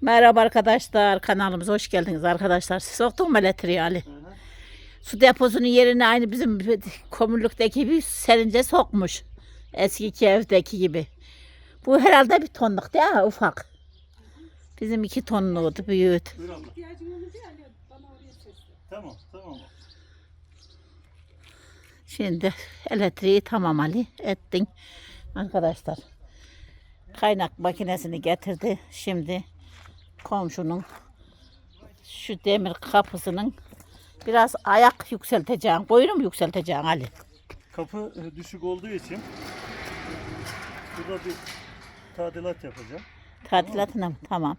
Merhaba arkadaşlar kanalımıza hoş geldiniz arkadaşlar. Siz soktun mu elektriği Ali? Su deposunun yerine aynı bizim kömürlükteki gibi serince sokmuş. Eski evdeki gibi. Bu herhalde bir tonluk değil mi ufak? Bizim iki tonluğuydu büyüğüydü. Tamam tamam. Şimdi elektriği tamam Ali ettin arkadaşlar. Kaynak makinesini getirdi. Şimdi komşunun şu demir kapısının biraz ayak yükselteceğim. Boyunu mu yükselteceğim Ali? Kapı e, düşük olduğu için burada bir tadilat yapacağım. Tadilatına mı? Tamam.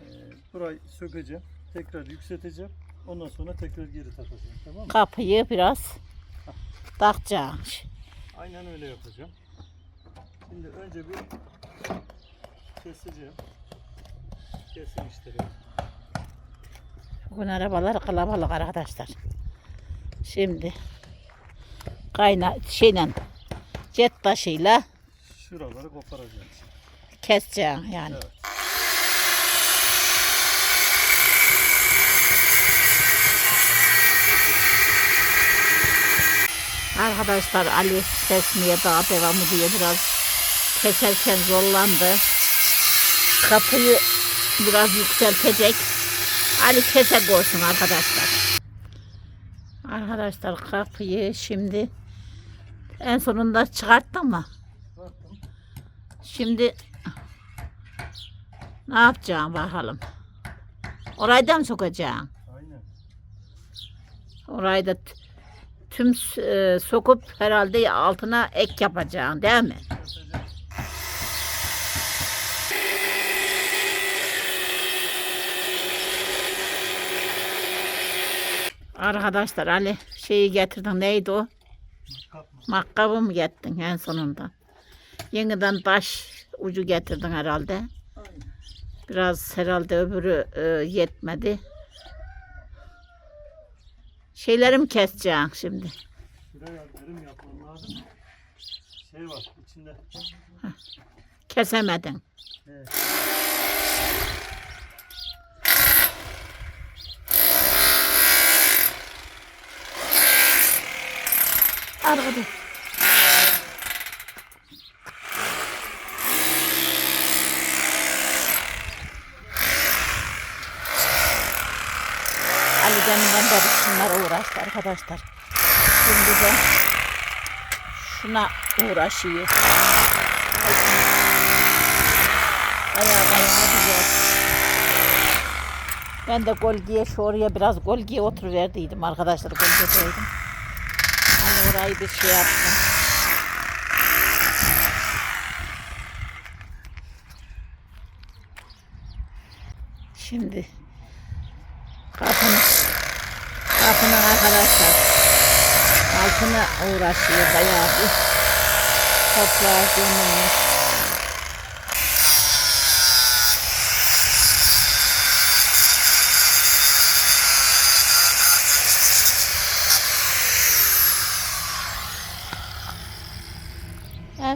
E, burayı sökeceğim. Tekrar yükselteceğim. Ondan sonra tekrar geri takacağım. Tamam mı? Kapıyı biraz takacağım. Aynen öyle yapacağım. Şimdi önce bir keseceğim. Kesim işleri. Bugün arabalar kalabalık arkadaşlar. Şimdi kayna şeyle jet taşıyla Şuraları koparacağım. keseceğim yani. Evet. Arkadaşlar Ali kesmeye daha devam ediyor. Biraz keserken zorlandı. Kapıyı biraz yükseltecek. Ali kese koysun arkadaşlar. Arkadaşlar kapıyı şimdi en sonunda çıkarttım mı? Şimdi ne yapacağım bakalım. Orayı da mı sokacağım? Aynen. Orayı da tüm e, sokup herhalde altına ek yapacağım değil mi? Arkadaşlar Ali şeyi getirdin neydi o? Makkabı mı getirdin en sonunda? Yeniden taş ucu getirdin herhalde. Biraz herhalde öbürü e, yetmedi. Şeyleri mi keseceksin şimdi? Şuraya dürüm yapmam lazım. Şey var içinde. Kesemedin. Evet. Arkada. Ali deminden beri şunlara uğraştı arkadaşlar. Şimdi de şuna uğraşıyor. Ayağı ayağı güzel. Ben de golgiye şu oraya biraz golgiye oturuverdiydim arkadaşlar golgedeydim. Hani orayı bir şey yaptım. Şimdi kapının kapının arkadaşlar altına uğraşıyor bayağı bir toprağa gömülmüş.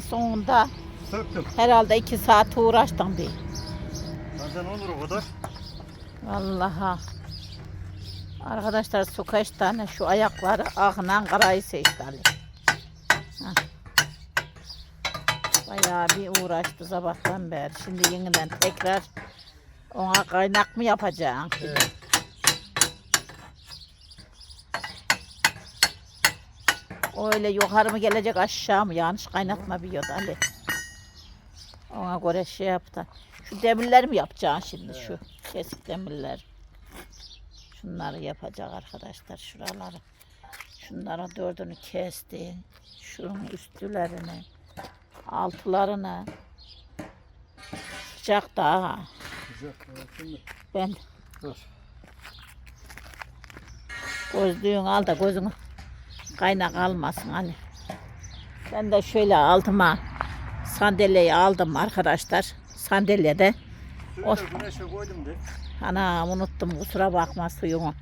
En sonunda Söktüm. herhalde iki saat uğraştım bir. Zaten olur o kadar. Vallahi. Arkadaşlar su kaç tane şu ayakları ağınan karayı seçti Ali. Hah. Bayağı bir uğraştı sabahtan beri. Şimdi yeniden tekrar ona kaynak mı yapacağım? Evet. Öyle yukarı mı gelecek aşağı mı? Yanlış kaynatma bir yod Ali. Ona göre şey yaptı. Şu demirler mi yapacaksın şimdi şu kesik demirler? Şunları yapacak arkadaşlar şuraları. Şunların dördünü kesti. Şunun üstlerini, altılarını. Sıcak daha. Evet, şimdi. Ben Dur. Gözlüğün al da gözünü kaynak almasın Ali. Ben de şöyle altıma sandalyeyi aldım arkadaşlar. Sandalyede. O... Ana unuttum kusura bakma suyumu.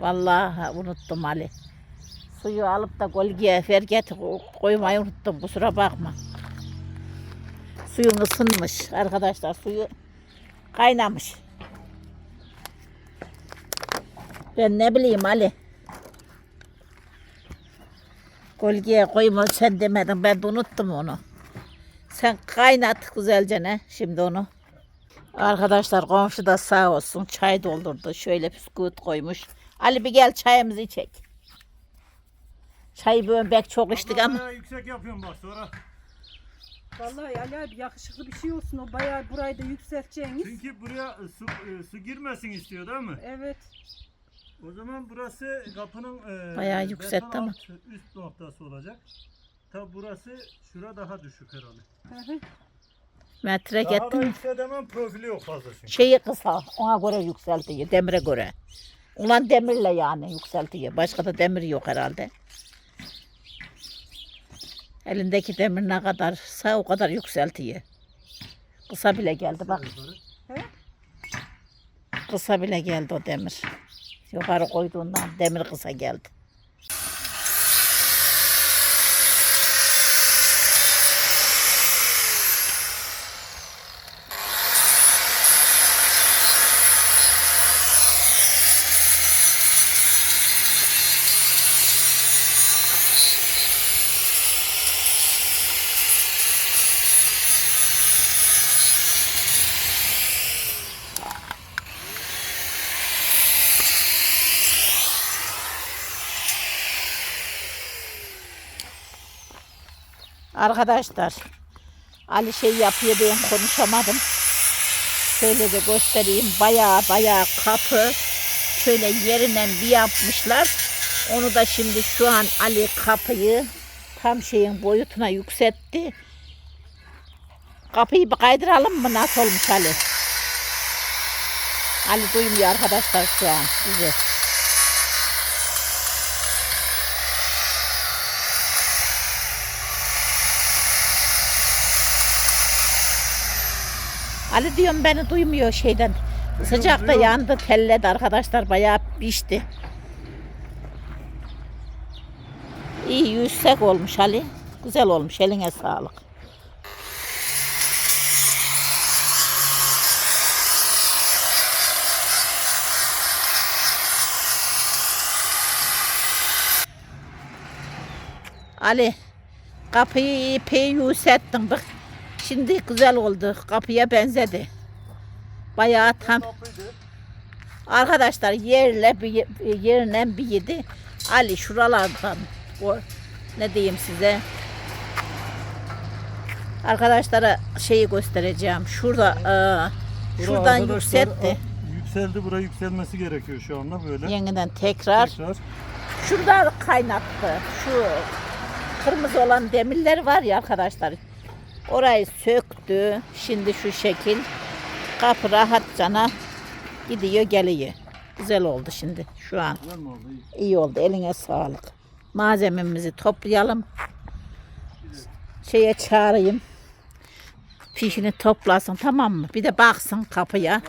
Vallahi unuttum Ali. Suyu alıp da golgiye ferget koymayı unuttum kusura bakma. Suyum ısınmış arkadaşlar suyu kaynamış. Ben ne bileyim Ali. Kolgeye koyma sen demedin. Ben de unuttum onu. Sen kaynat güzelce ne şimdi onu. Arkadaşlar komşu da sağ olsun çay doldurdu. Şöyle bisküvit koymuş. Ali bir gel çayımızı içek. Çayı böyle bek çok içtik ama. Bayağı yüksek yapıyorum bak sonra. Vallahi Ali abi yakışıklı bir şey olsun. O bayağı burayı da yükselteceğiniz. Çünkü buraya su, e, su girmesin istiyor değil mi? Evet. O zaman burası kapının e, Bayağı yükseltti beton ama. üst noktası olacak. Tabi burası şura daha düşük herhalde. Hı hı. Metre Daha da gittim. yükselemem profili yok fazla çünkü. Şeyi kısa ona göre yükseltiyor demire göre. Ulan demirle yani yükseltiyor. Başka da demir yok herhalde. Elindeki demir ne kadarsa o kadar yükseltiyor. Kısa bile geldi bak. He? Kısa bile geldi o demir. Yukarı koyduğundan demir kısa geldi. Arkadaşlar Ali şey yapıyor ben konuşamadım. Şöyle de göstereyim. Baya baya kapı şöyle yerinden bir yapmışlar. Onu da şimdi şu an Ali kapıyı tam şeyin boyutuna yükseltti. Kapıyı bir kaydıralım mı? Nasıl olmuş Ali? Ali duymuyor arkadaşlar şu an bizi. Ali diyorum beni duymuyor şeyden. Sıcakta duyuyorum. yandı telledi arkadaşlar bayağı pişti. İyi yüksek olmuş Ali. Güzel olmuş eline sağlık. Ali kapıyı epey yükselttin bak. Şimdi güzel oldu. Kapıya benzedi. Bayağı tam. Arkadaşlar yerle bir yerine bir yedi. Ali şuralardan o ne diyeyim size. Arkadaşlara şeyi göstereceğim. Şurada e, şuradan yükseltti. Yükseldi. Bura yükselmesi gerekiyor şu anda böyle. Yeniden tekrar. Tekrar. Şurada kaynattı. Şu kırmızı olan demirler var ya arkadaşlar. Orayı söktü. Şimdi şu şekil. Kapı rahatçana gidiyor geliyor. Güzel oldu şimdi şu an. Güzel mi oldu? İyi. İyi oldu. Eline sağlık. Malzememizi toplayalım. Şeye çağırayım. Fişini toplasın tamam mı? Bir de baksın kapıya.